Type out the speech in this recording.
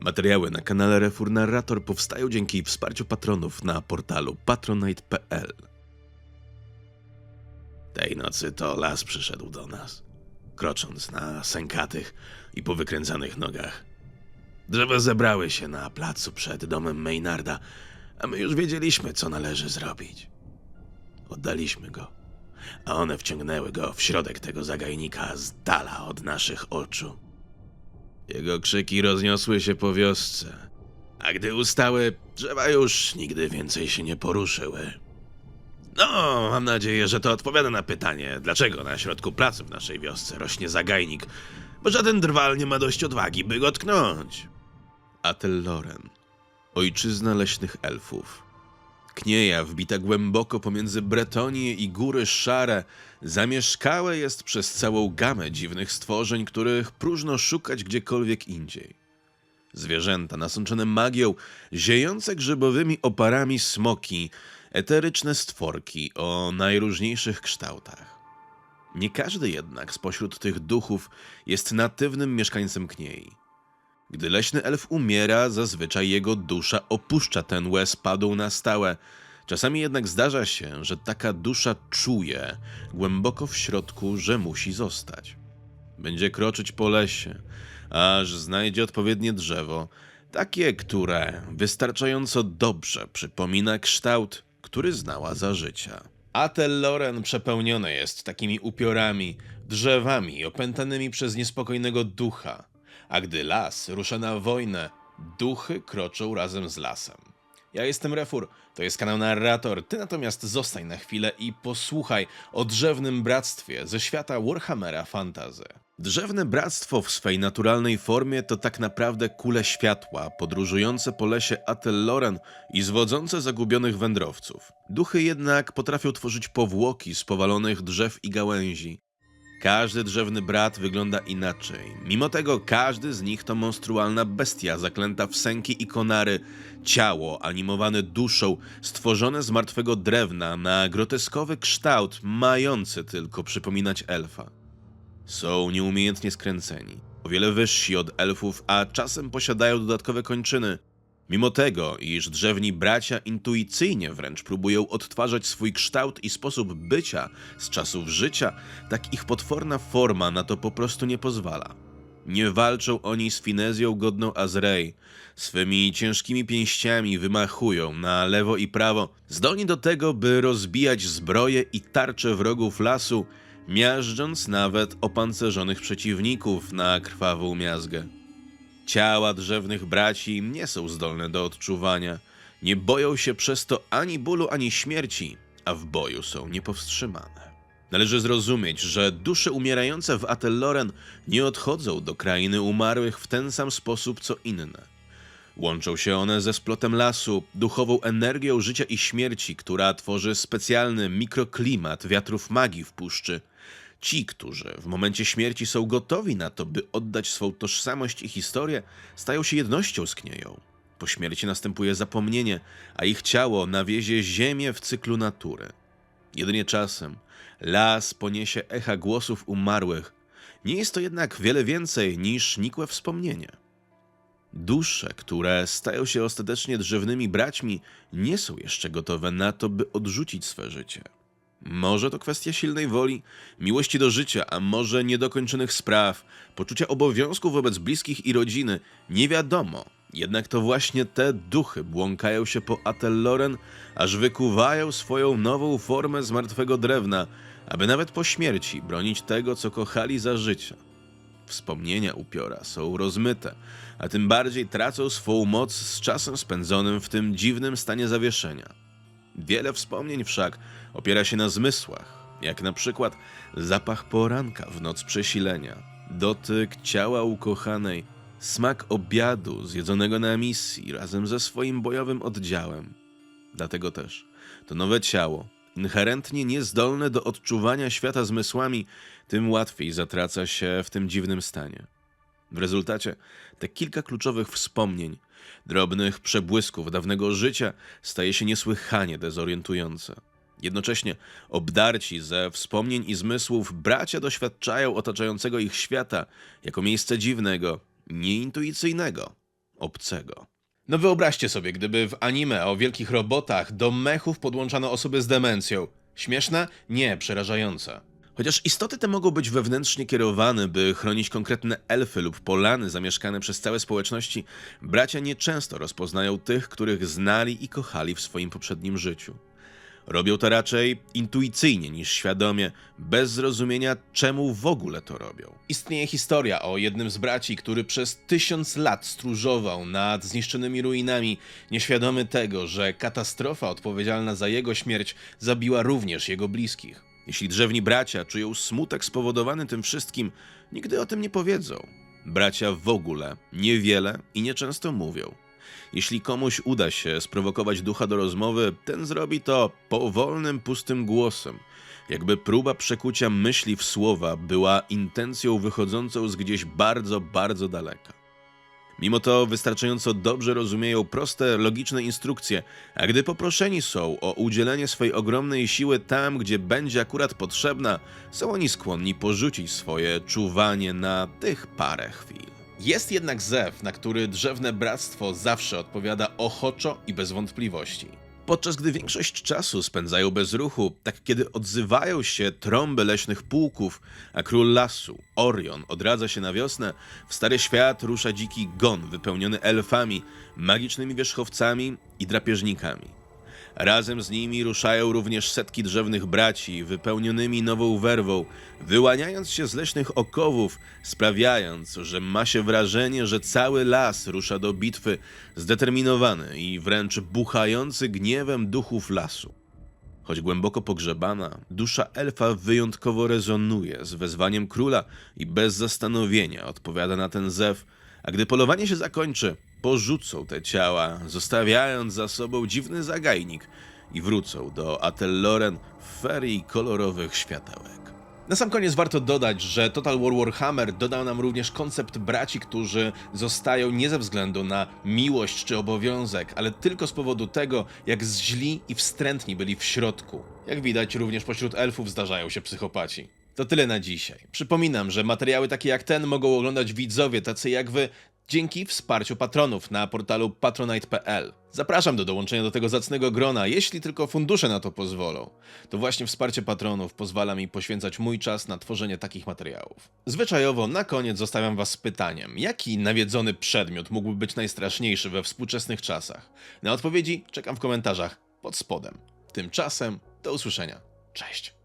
Materiały na kanale Refur Narrator powstają dzięki wsparciu patronów na portalu patronite.pl. Tej nocy to las przyszedł do nas, krocząc na sękatych i powykręcanych nogach. Drzewa zebrały się na placu przed domem Maynarda, a my już wiedzieliśmy, co należy zrobić. Oddaliśmy go, a one wciągnęły go w środek tego zagajnika z dala od naszych oczu. Jego krzyki rozniosły się po wiosce, a gdy ustały, drzewa już nigdy więcej się nie poruszyły. No, mam nadzieję, że to odpowiada na pytanie, dlaczego na środku placu w naszej wiosce rośnie zagajnik, bo żaden drwal nie ma dość odwagi, by go tknąć. Atelloren, ojczyzna leśnych elfów. Knieja wbita głęboko pomiędzy Bretonię i góry szare, zamieszkałe jest przez całą gamę dziwnych stworzeń, których próżno szukać gdziekolwiek indziej. Zwierzęta nasączone magią, ziejące grzybowymi oparami smoki, eteryczne stworki o najróżniejszych kształtach. Nie każdy jednak spośród tych duchów jest natywnym mieszkańcem Kniei. Gdy leśny elf umiera, zazwyczaj jego dusza opuszcza ten łez padł na stałe. Czasami jednak zdarza się, że taka dusza czuje głęboko w środku, że musi zostać. Będzie kroczyć po lesie, aż znajdzie odpowiednie drzewo, takie, które wystarczająco dobrze przypomina kształt, który znała za życia. Atelloren przepełnione jest takimi upiorami, drzewami opętanymi przez niespokojnego ducha, a gdy las rusza na wojnę, duchy kroczą razem z lasem. Ja jestem Refur, to jest kanał Narrator, ty natomiast zostań na chwilę i posłuchaj o Drzewnym Bractwie ze świata Warhammera Fantasy. Drzewne Bractwo w swej naturalnej formie to tak naprawdę kule światła, podróżujące po lesie Atelloren i zwodzące zagubionych wędrowców. Duchy jednak potrafią tworzyć powłoki z powalonych drzew i gałęzi, każdy drzewny brat wygląda inaczej. Mimo tego każdy z nich to monstrualna bestia zaklęta w sęki i konary, ciało animowane duszą, stworzone z martwego drewna na groteskowy kształt, mający tylko przypominać elfa. Są nieumiejętnie skręceni, o wiele wyżsi od elfów, a czasem posiadają dodatkowe kończyny. Mimo tego, iż drzewni bracia intuicyjnie wręcz próbują odtwarzać swój kształt i sposób bycia z czasów życia, tak ich potworna forma na to po prostu nie pozwala. Nie walczą oni z finezją godną Azrei. Swymi ciężkimi pięściami wymachują na lewo i prawo, zdolni do tego, by rozbijać zbroje i tarcze wrogów lasu, miażdżąc nawet opancerzonych przeciwników na krwawą miazgę. Ciała drzewnych braci nie są zdolne do odczuwania, nie boją się przez to ani bólu, ani śmierci, a w boju są niepowstrzymane. Należy zrozumieć, że dusze umierające w Atelloren nie odchodzą do krainy umarłych w ten sam sposób co inne. Łączą się one ze splotem lasu, duchową energią życia i śmierci, która tworzy specjalny mikroklimat wiatrów magii w puszczy. Ci, którzy w momencie śmierci są gotowi na to, by oddać swą tożsamość i historię, stają się jednością z knieją. Po śmierci następuje zapomnienie, a ich ciało nawiezie ziemię w cyklu natury. Jedynie czasem las poniesie echa głosów umarłych. Nie jest to jednak wiele więcej niż nikłe wspomnienie. Dusze, które stają się ostatecznie drzewnymi braćmi, nie są jeszcze gotowe na to, by odrzucić swe życie. Może to kwestia silnej woli, miłości do życia, a może niedokończonych spraw, poczucia obowiązku wobec bliskich i rodziny. Nie wiadomo. Jednak to właśnie te duchy błąkają się po Atelloren, aż wykuwają swoją nową formę z martwego drewna, aby nawet po śmierci bronić tego, co kochali za życia. Wspomnienia upiora są rozmyte, a tym bardziej tracą swą moc z czasem spędzonym w tym dziwnym stanie zawieszenia. Wiele wspomnień wszak opiera się na zmysłach, jak na przykład zapach poranka w noc przesilenia, dotyk ciała ukochanej, smak obiadu zjedzonego na misji razem ze swoim bojowym oddziałem. Dlatego też to nowe ciało, inherentnie niezdolne do odczuwania świata zmysłami, tym łatwiej zatraca się w tym dziwnym stanie. W rezultacie te kilka kluczowych wspomnień, drobnych przebłysków dawnego życia staje się niesłychanie dezorientujące. Jednocześnie obdarci ze wspomnień i zmysłów bracia doświadczają otaczającego ich świata jako miejsce dziwnego, nieintuicyjnego, obcego. No wyobraźcie sobie, gdyby w anime o wielkich robotach do mechów podłączano osoby z demencją. Śmieszne? Nie, przerażające. Chociaż istoty te mogą być wewnętrznie kierowane, by chronić konkretne elfy lub polany zamieszkane przez całe społeczności, bracia nieczęsto rozpoznają tych, których znali i kochali w swoim poprzednim życiu. Robią to raczej intuicyjnie niż świadomie, bez zrozumienia, czemu w ogóle to robią. Istnieje historia o jednym z braci, który przez tysiąc lat stróżował nad zniszczonymi ruinami, nieświadomy tego, że katastrofa odpowiedzialna za jego śmierć zabiła również jego bliskich. Jeśli drzewni bracia czują smutek spowodowany tym wszystkim, nigdy o tym nie powiedzą. Bracia w ogóle niewiele i nieczęsto mówią. Jeśli komuś uda się sprowokować ducha do rozmowy, ten zrobi to powolnym, pustym głosem, jakby próba przekucia myśli w słowa była intencją wychodzącą z gdzieś bardzo, bardzo daleka. Mimo to wystarczająco dobrze rozumieją proste, logiczne instrukcje, a gdy poproszeni są o udzielenie swej ogromnej siły tam, gdzie będzie akurat potrzebna, są oni skłonni porzucić swoje czuwanie na tych parę chwil. Jest jednak zew, na który drzewne bractwo zawsze odpowiada ochoczo i bez wątpliwości. Podczas gdy większość czasu spędzają bez ruchu, tak kiedy odzywają się trąby leśnych pułków, a król lasu, Orion, odradza się na wiosnę, w stary świat rusza dziki gon wypełniony elfami, magicznymi wierzchowcami i drapieżnikami. Razem z nimi ruszają również setki drzewnych braci, wypełnionymi nową werwą, wyłaniając się z leśnych okowów, sprawiając, że ma się wrażenie, że cały las rusza do bitwy, zdeterminowany i wręcz buchający gniewem duchów lasu. Choć głęboko pogrzebana, dusza elfa wyjątkowo rezonuje z wezwaniem króla i bez zastanowienia odpowiada na ten zew, a gdy polowanie się zakończy, porzucą te ciała, zostawiając za sobą dziwny zagajnik i wrócą do Atelloren w ferii kolorowych światełek. Na sam koniec warto dodać, że Total War Warhammer dodał nam również koncept braci, którzy zostają nie ze względu na miłość czy obowiązek, ale tylko z powodu tego, jak źli i wstrętni byli w środku. Jak widać, również pośród elfów zdarzają się psychopaci. To tyle na dzisiaj. Przypominam, że materiały takie jak ten mogą oglądać widzowie tacy jak wy dzięki wsparciu patronów na portalu patronite.pl. Zapraszam do dołączenia do tego zacnego grona, jeśli tylko fundusze na to pozwolą. To właśnie wsparcie patronów pozwala mi poświęcać mój czas na tworzenie takich materiałów. Zwyczajowo na koniec zostawiam was z pytaniem, jaki nawiedzony przedmiot mógłby być najstraszniejszy we współczesnych czasach? Na odpowiedzi czekam w komentarzach pod spodem. Tymczasem do usłyszenia. Cześć.